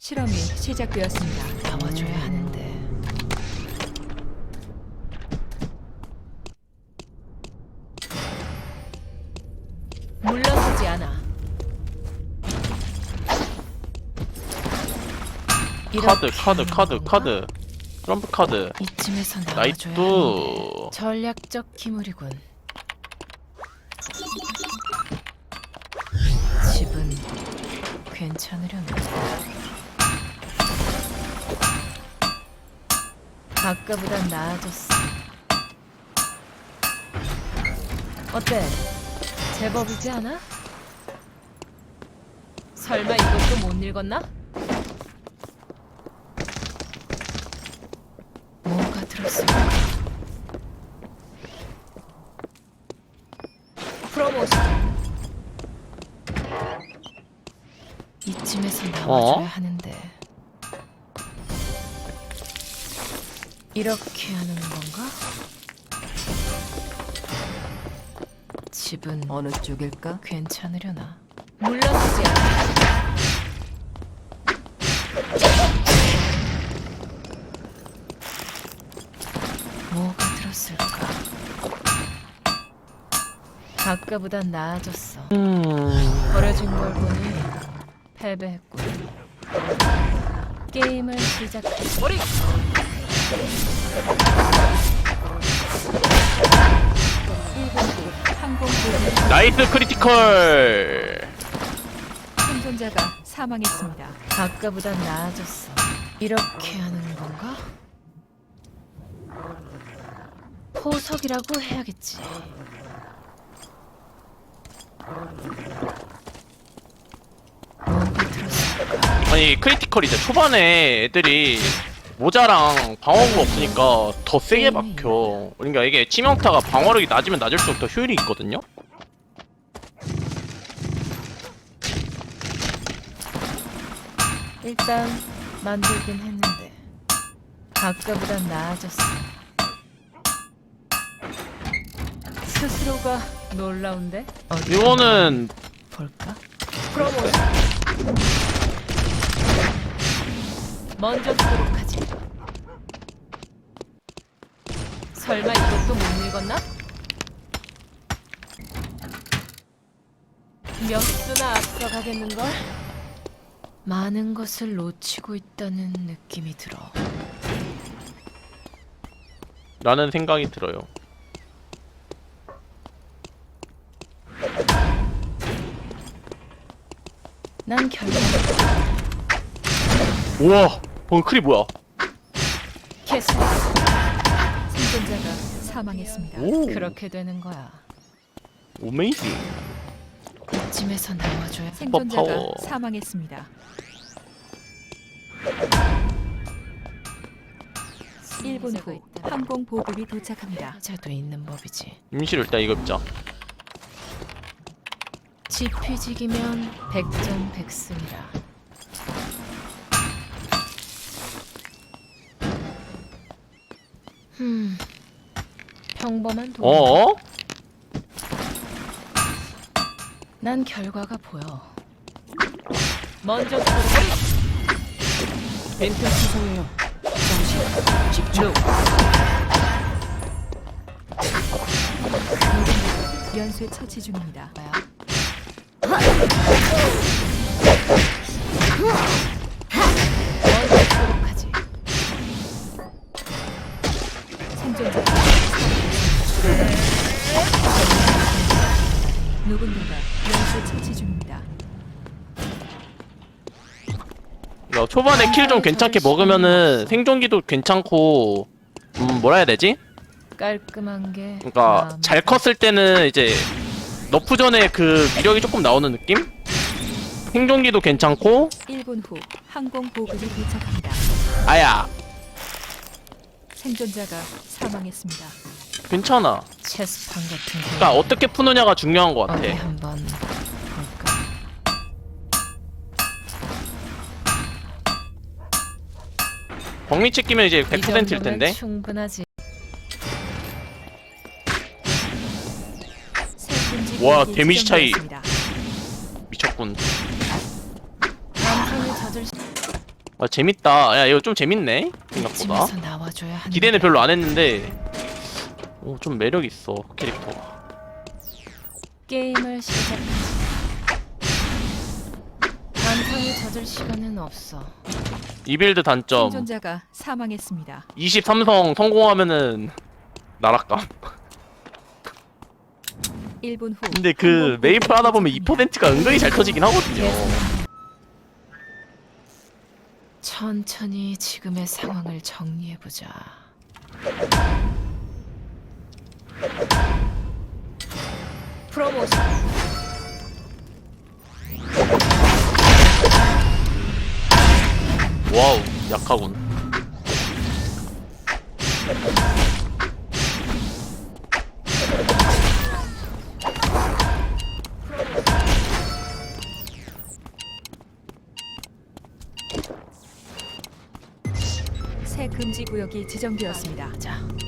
실험이 시작되었습니다. 나와줘야 하는데. 물러서지 않아. 카드 카드 카드? 카드. 트럼프 카드. 이쯤에서 나와줘야 하는데. 나이뚜 전략적 기물이군. 집은 괜찮으려나 아까보단 나아졌어 어때? 제법이지 않아? 설마 이것도 못 읽었나? 뭐가 들었을까? 프로모션. 이쯤에서 나와줘야 어? 하는 이렇게 하는 건가? 집은 어느 쪽일까? 괜찮으려나? 물러서지 않아. 뭐가 들었을까? 아까보단 나아졌어. 음 버려진 걸 보니 패배했군. 게임을 시작해. 머리. 나이스 크리티컬 생존자가 사망했습니다. 아까보단 나아졌어. 이렇게 하는 건가? 포석이라고 해야겠지. 아니 크리티컬 이제 초반에 애들이 모자랑 방어구가 없으니까 더 세게 박혀 그러니까 이게 치명타가 방어력이 낮으면 낮을수록 더 효율이 있거든요 일단 만들긴 했는데 아까보단 나아졌어. 스스로가 놀라운데? 어디 이거는 볼까? 프로모션. 먼저 보도록 하지. 설마 이것도 못 읽었나? 몇 수나 앞서가겠는걸? 많은 것을 놓치고 있다는 느낌이 들어. 라는 생각이 들어요 난 결국 우와 방금 크리 뭐야 캐슬 생존자가 사망했습니다. 오 그렇게 되는 거야. 오메이징 이쯤에서 나와줘야 생존자가 파워. 사망했습니다. 일분 후 항공 보급이 도착합니다. 자도 있는 법이지. 임시로 일단 이거 입자 지피지기면 백전백승이라. 음, 평범한 도. 어어? 난 결과가 보여. 먼저 벤트 수송해요. 정신 집중. 연쇄 처치 중입니다. 뭐야? 누군가가 연쇄 처치 중입니다. 야, 초반에 킬 좀 괜찮게 먹으면은 생존기도 괜찮고 음 뭐라 해야 되지? 깔끔한 게. 그러니까 잘 컸을 때는 이제 너프 전에 그 위력이 조금 나오는 느낌? 생존기도 괜찮고 1분 후 항공 보급이 도착합니다. 아야 생존자가 사망했습니다. 괜찮아 체스판 같은 거. 그러니까 어떻게 푸느냐가 중요한 것 같아 어디 한번 볼까? 벙미치 끼면 이제 이 100%일 정도면 텐데 충분하지. 새 와, 데미지 차이. 미쳤군 아 재밌다 야 이거 좀 재밌네 생각보다 나와줘야. 기대는 별로 안 했는데 오 좀 매력 있어 캐릭터가 게임을 시작하지. 완성이 젖을 시간은 없어. 이 빌드 단점 생존자가 사망했습니다. 23성 성공하면은 나락감 1분 후. 근데 그 메이플 하다 보면 도착합니다. 2%가 은근히 잘 터지긴 하거든요 천천히 지금의 상황을 정리해 보자. 프로모션. 와우 약하군 새 금지 구역이 지정되었습니다. 자.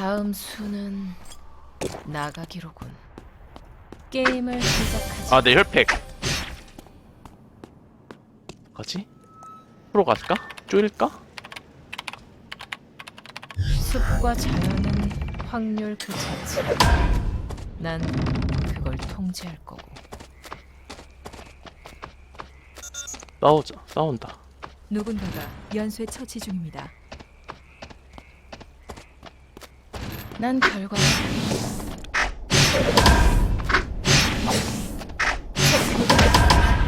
다음 수는 나가기로군. 게임을 시작하지. 아 내 혈팩 가지? 프로 갈까? 쪼일까? 숲과 자연은 확률 그 자체. 난 그걸 통제할 거고. 싸우자 싸운다 누군가가 연쇄 처치 중입니다. 난 결과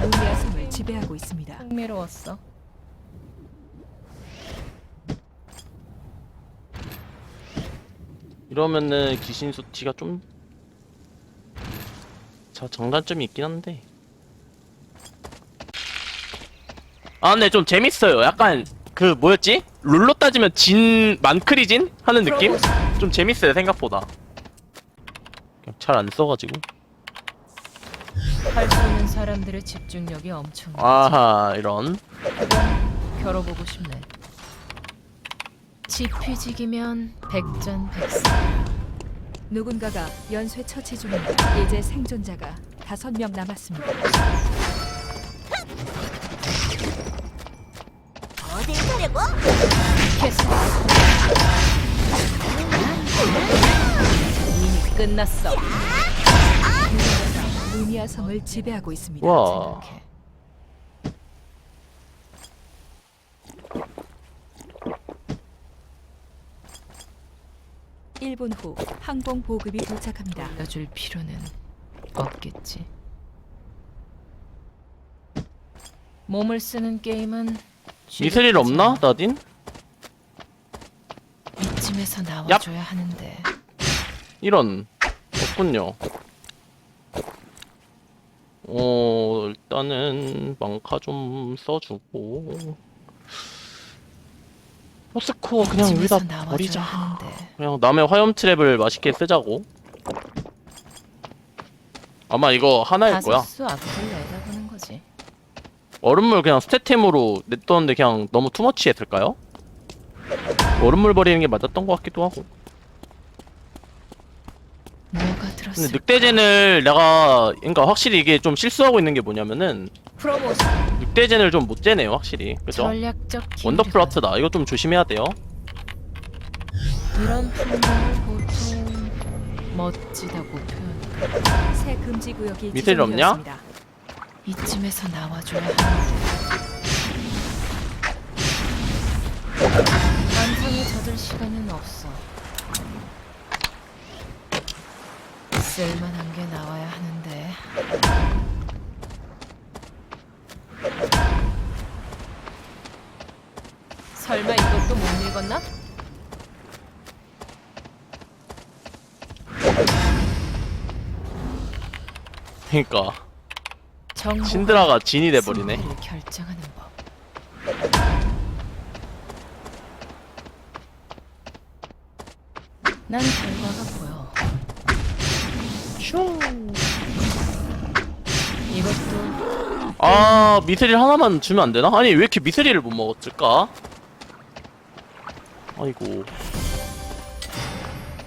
루미아 섬을 지배하고 있습니다. 흥미로웠어. 이러면은 귀신 수치가 좀 자, 장단점이 있긴 한데. 아, 근데 좀 재밌어요. 약간 그 뭐였지? 룰로 따지면 진 만크리진 하는 느낌? 좀 재밌어요 생각보다. 그냥 잘안 써가지고. 할수 있는 사람들의 집중력이 엄청. 아하 이런. 겨뤄보고 싶네. 지피지기면 백전백승. 누군가가 연쇄 처치 중입니다. 이제 생존자가 다섯 명 남았습니다. 캐스. 이미 끝났어. 루미아 섬을 지배하고 있습니다. 와. 생각해. 일분후 항공 보급이 도착합니다. 알려줄 필요는 없겠지. 몸을 쓰는 게임은 미스릴 없나? 나딘? 이쯤에서 나와줘야 하는데 이런 없군요. 어 일단은 망카 좀 써주고 포스코어 그냥 여기다 나와줘야 버리자. 하는데 그냥 남의 화염 트랩을 맛있게 쓰자고. 아마 이거 하나일 거야. 다섯수 앞을 내다보는 거지. 얼음물 그냥 스태템으로 냈던데 그냥 너무 투머치 했을까요? 얼음물 버리는 게 맞았던 것 같기도 하고. 뭐가 들었을까? 근데 늑대젠을 내가 그러니까 확실히 이게 좀 실수하고 있는 게 뭐냐면은 프로모션 늑대젠을 좀 못 재네요 확실히 그죠? 전략적 원더풀 기회가 아트다 이거 좀 조심해야 돼요 이런 풍경을 보통 멋지다고 표현. 새 금지 구역이 미셀 없냐? 지정되었습니다. 이쯤에서 나와줘야 하는데. 완성에 젖을 시간은 없어. 쓸만한 게 나와야 하는데. 설마 이것도 못 읽었나? 그니까 신드라가 진이 돼버리네 결정하는 법. 난 결과가 보여. 이것도 아 미스릴 하나만 주면 안 되나? 아니 왜 이렇게 미스릴을 못 먹었을까? 아이고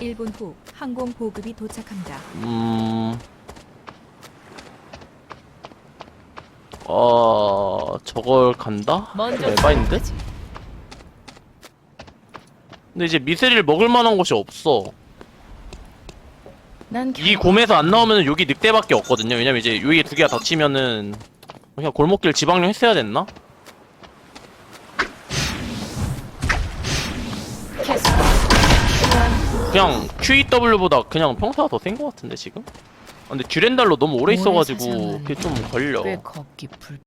1분 후 항공 보급이 도착합니다. 음. 어, 저걸 간다? 먼저 에바인데? 근데 이제 미세리를 먹을 만한 곳이 없어. 난이 결... 곰에서 안 나오면 여기 늑대밖에 없거든요. 왜냐면 이제 여기 두 개가 닫히면은 그냥 골목길 지방령 했어야 됐나? 그냥 QEW보다 그냥 평소가 더 센 것 같은데 지금? 아, 근데 듀렌달로 너무 오래 있어가지고 그게 좀 걸려. 꽤 걷기 불.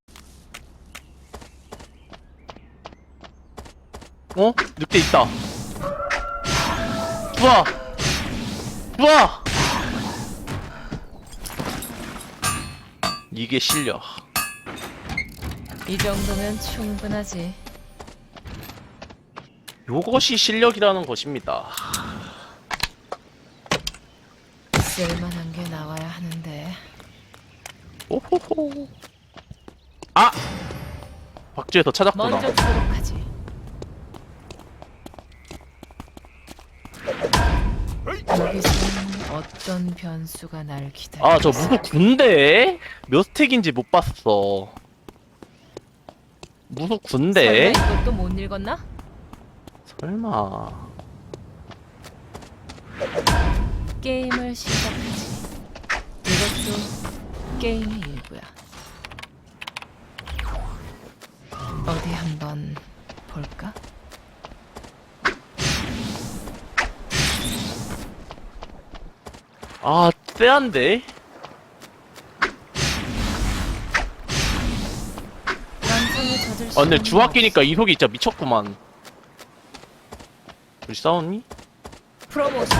어? 늑대 있다. 우와! 우와! 이게 실력. 이 정도면 충분하지. 요것이 실력이라는 것입니다. 쓸만한 게 나와야 하는데. 오호호. 아! 박쥐에서 찾았구나. 먼저 들어가지. 어떤 변수가 날 기다려? 아, 저 무슨 군대? 몇 스택인지 못 봤어. 무슨 군대? 설마 이것도 못 읽었나? 설마. 게임을 시작하지. 이것도 게임의 일부야. 어디 한번 볼까? 아, 쎄한데? 젖을 아, 근데 주학기니까 이속이 진짜 미쳤구만. 우리 싸웠니? 없어. 프로모션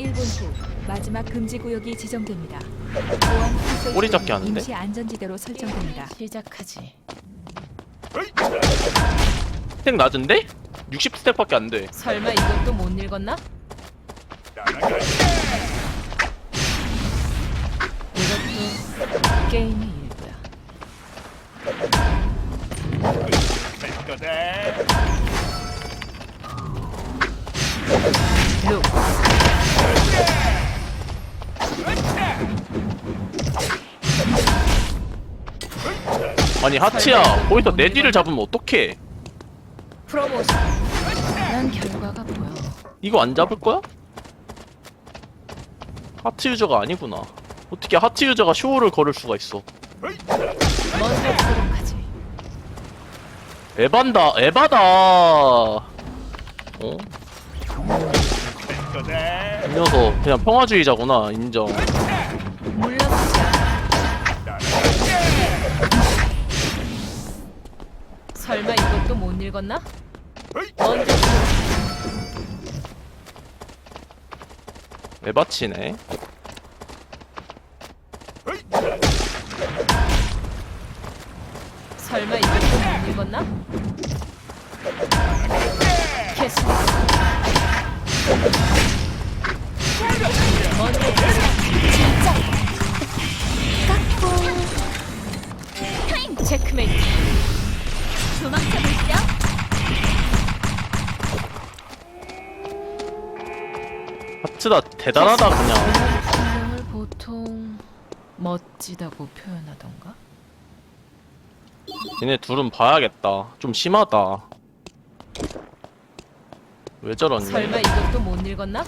1분 후 마지막 금지 구역이 지정됩니다. 보안 꼬리 잡기 하는데? 임시 안전지대로 설정됩니다. 시작하지. 스택 낮은데? 60스택밖에 안 돼. 설마 이것도 못 읽었나? 이것도 게임의 일부야. 룩, 아니, 하치야, 거기서 내 뒤를 잡으면 어떡해? 프로모션. 난 결과가 보여. 이거 안 잡을 거야? 하트 유저가 아니구나. 어떻게 하트 유저가 쇼를 걸을 수가 있어? 먼저 들어가지. 에반다, 에바다. 어? 이 녀석 그냥 평화주의자구나. 인정. 물러서지 않아. 설마 이것도 못 읽었나? 먼저 들어가지. 에바치네. 설마 이것도 못 읽었나? 캐스. 먼저 진짜. 체크메이트. 하트다 대단하다 그냥. 보통 멋지다고 표현하던가? 얘네 둘은 봐야겠다. 좀 심하다. 왜 저러니? 설마 이것도 못 읽었나?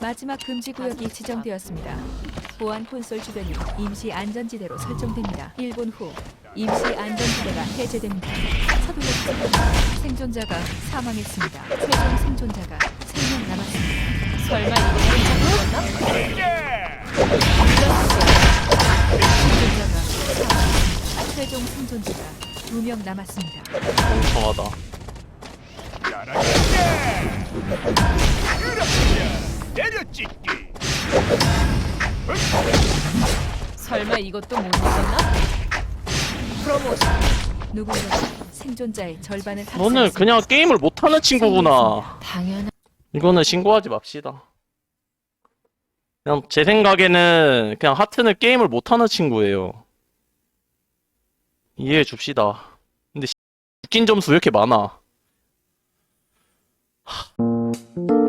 마지막 금지 구역이 지정되었습니다. 보안 콘솔 주변이 임시 안전지대로 설정됩니다. 1분 후 임시 안전지대가 해제됩니다. 서둘러주세요. 생존자가 사망했습니다. 최종 생존자가 3명 남았습니다. 설마 이것도 못 읽었나? 생존자가 사망했습니다. 최종 생존자가 2명 남았습니다. 멍청하다. 내려찍기 설마 이것도 못 읽었나? 프로모션. 누군가가 생존자의 절반을 너는. 그냥 게임을 못하는 친구구나. 당연한 이거는 신고하지 맙시다. 그냥 제 생각에는 그냥 하트는 게임을 못하는 친구예요. 이해해 줍시다. 근데 웃긴 점수 왜 이렇게 많아? 하.